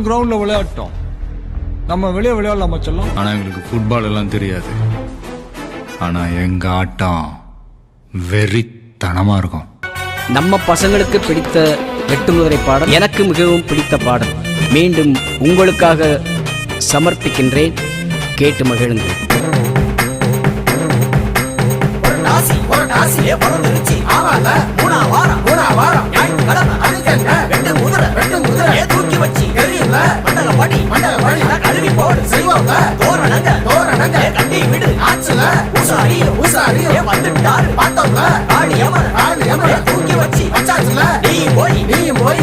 எல்லாம் கிரவுண்ட்ல விளையாட்டோம். நம்ம வெளியே விளையாடலாம் செல்லம்? ஆனா எங்களுக்கு ஃபுட்பால் எல்லாம் தெரியாது. ஆனா எங்க ஆட்டம் வெறித்தனமா இருக்கும். நம்ம பசங்களுக்கு பிடித்த வெட்டுமுதிரை பாடம் எனக்கு மிகவும் பிடித்த பாடல். மீண்டும் உங்களுக்காக சமர்ப்பிக்கின்றேன். கேட்டு மகிழுங்கள். ஆசியே பறந்துருச்சு ஆவால மூணா வாரம் மூணா வாரம். செய்வாங்க மண்டல படி மண்டல படி விடு ஆச்சுல உசாரிய உசாரிய வந்துட்டாரு பார்த்தவங்க ஆடு எமர் ஆடு எமர் தூக்கி வச்சு வச்சாச்சுல நீ போய். நீ போய்.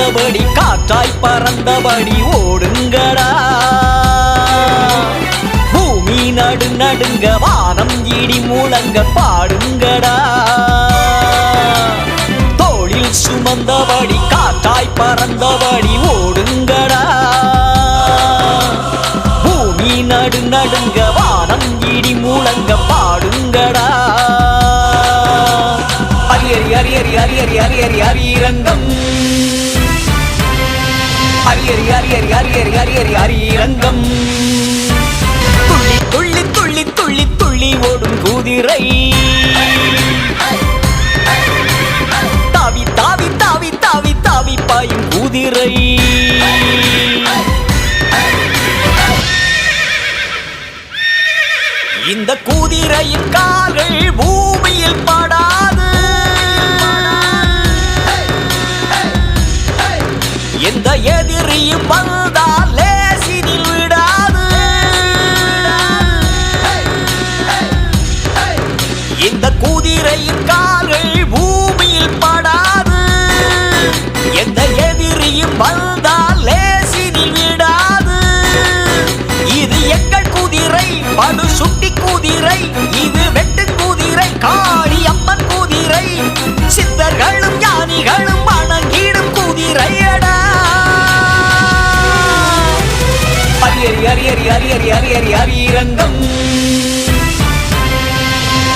பறந்தபடி காற்றாய் பறந்தபடி ஓடுங்கடா பூமி நடு நடுங்க வானம் இடி முழங்க பாடுங்கடா தோளில் சுமந்தபடி காற்றாய் பறந்தபடி ஓடுங்கடா பூமி நடு நடுங்க வானம் இடி முழங்க பாடுங்கடா அரியறி அரியறி அரியறி அரியறி அரியரங்கம் ஹரியரி ஹரியரி ஹரியரி ஹரியரி ஹரிரங்கம் துள்ளி துள்ளி துள்ளி துள்ளி துள்ளி ஓடும் குதிரை. தாவி தாவி தாவி தாவி தாவி பாயும் குதிரை. இந்த குதிரையின் கால்கள் பூமியில் படாது அரியரங்கம்.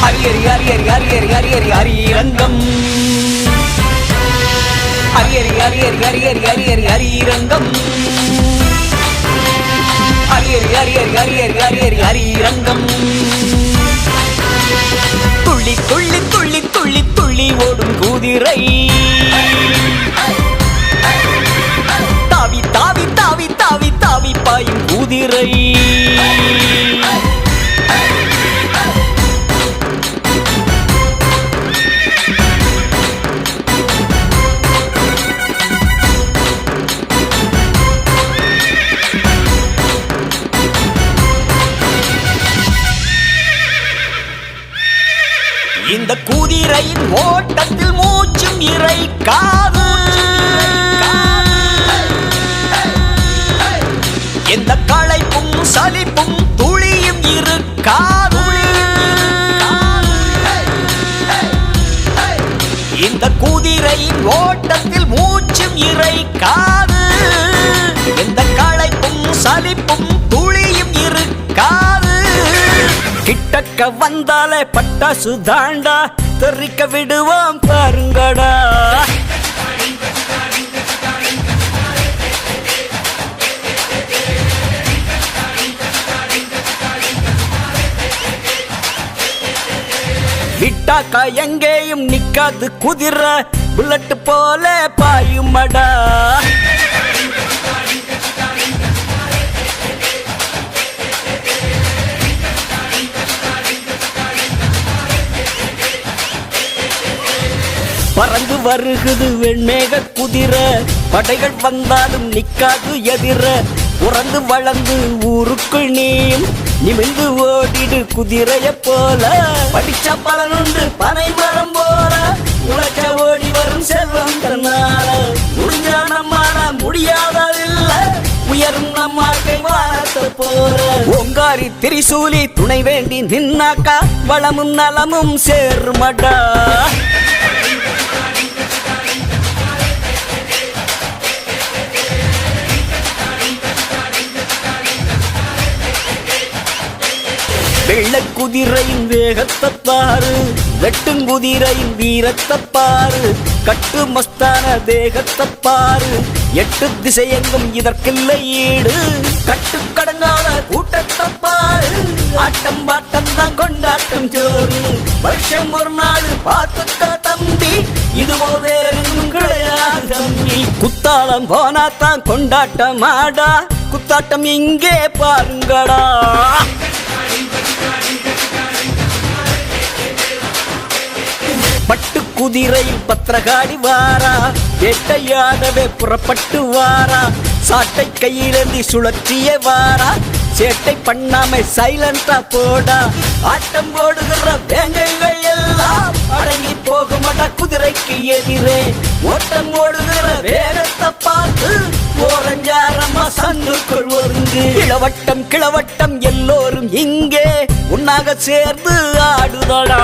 அரியறி அரியறி அரியறி அரியறி அரியரங்கம். அரியறி அரியறி அரியறி அரியறி அரியரங்கம். அரியறி அரியறி அரியறி அரியறி அரியரங்கம். துள்ளி துள்ளி துள்ளி துள்ளி துள்ளி ஓடும் குதிரை. தாவி தாவி தாவி தாவி தாவி பாயும் குதிரை. ஓட்டத்தில் மூச்சும் இறை காது எந்த களைப்பும் சலிப்பும் துளியும் இருக்காது. இந்த குதிரையின் ஓட்டத்தில் மூச்சும் இறை காது எந்த களைப்பும் சலிப்பும் துளியும் இருக்காது. கிட்டக்க வந்தாலே பட்டாசு தாண்டா. தெரிக்க விடுவோம் பாருங்கடா. விட்டாக்கா எங்கேயும் நிக்காது குதிரை புல்லட்டு போல பாயுமடா. வருகுது வெண்மேக குதிர. படைகள் வந்தாலும் நிக்காது எதிர. உறந்து வளர்ந்து ஊருக்குள் நீயும். நிமிந்து ஓடிடு குதிரைய போல. படிச்ச பலனுண்டு பனை மரம் போல. உழைக்க ஓடி வரும் செல்வம் தன்னால. முடிஞ்சா நம்மால முடியாததில்ல உயரும் நம் வாழ்க்கை வாழத்த போற ஓங்காரி திரிசூலி துணை வேண்டி நின்னாக்கா. வளமும் நலமும் சேர்மடா. வெள்ள குதிரையின் வேகத்தை பாரு. வெட்டும் குதிரையின் வீரத்தை பாரு. கட்டு மஸ்தான தேகத்தை பாரு. எட்டு திசையெங்கும் இதற்கில்லை ஈடு. கட்டு கடங்காத கூட்டத்தை பாரு. ஆட்டம் பாட்டம் தான் கொண்டாட்டம் ஜோறு வருஷம் ஒரு நாள் பார்த்துக்க தம்பி. இது போதேறும் கிடையாது தம்பி. குத்தாளம் போனா தான் கொண்டாட்டம் ஆடா குத்தாட்டம் இங்கே பாருங்கடா. குதிரையில் பத்திரகாடி வாரா வேட்டையாடவே புறப்பட்டு வாரா சாட்டை கையிலேந்தி சுழற்றிய வாரா சேட்டை பண்ணாம சைலண்டா போடா ஆட்டம் போடுகிற வேங்கைகள் எல்லாம் அடங்கி போக மாட்டா குதிரைக்கு எதிரே ஓட்டம் ஓடுகிற வேகத்தை பார்த்து ஓரஞ்சாரமா சந்துக்குள் ஒருங்கு. கிளவட்டம் கிளவட்டம் எல்லோரும் இங்கே உன்னாக சேர்ந்து ஆடுதடா.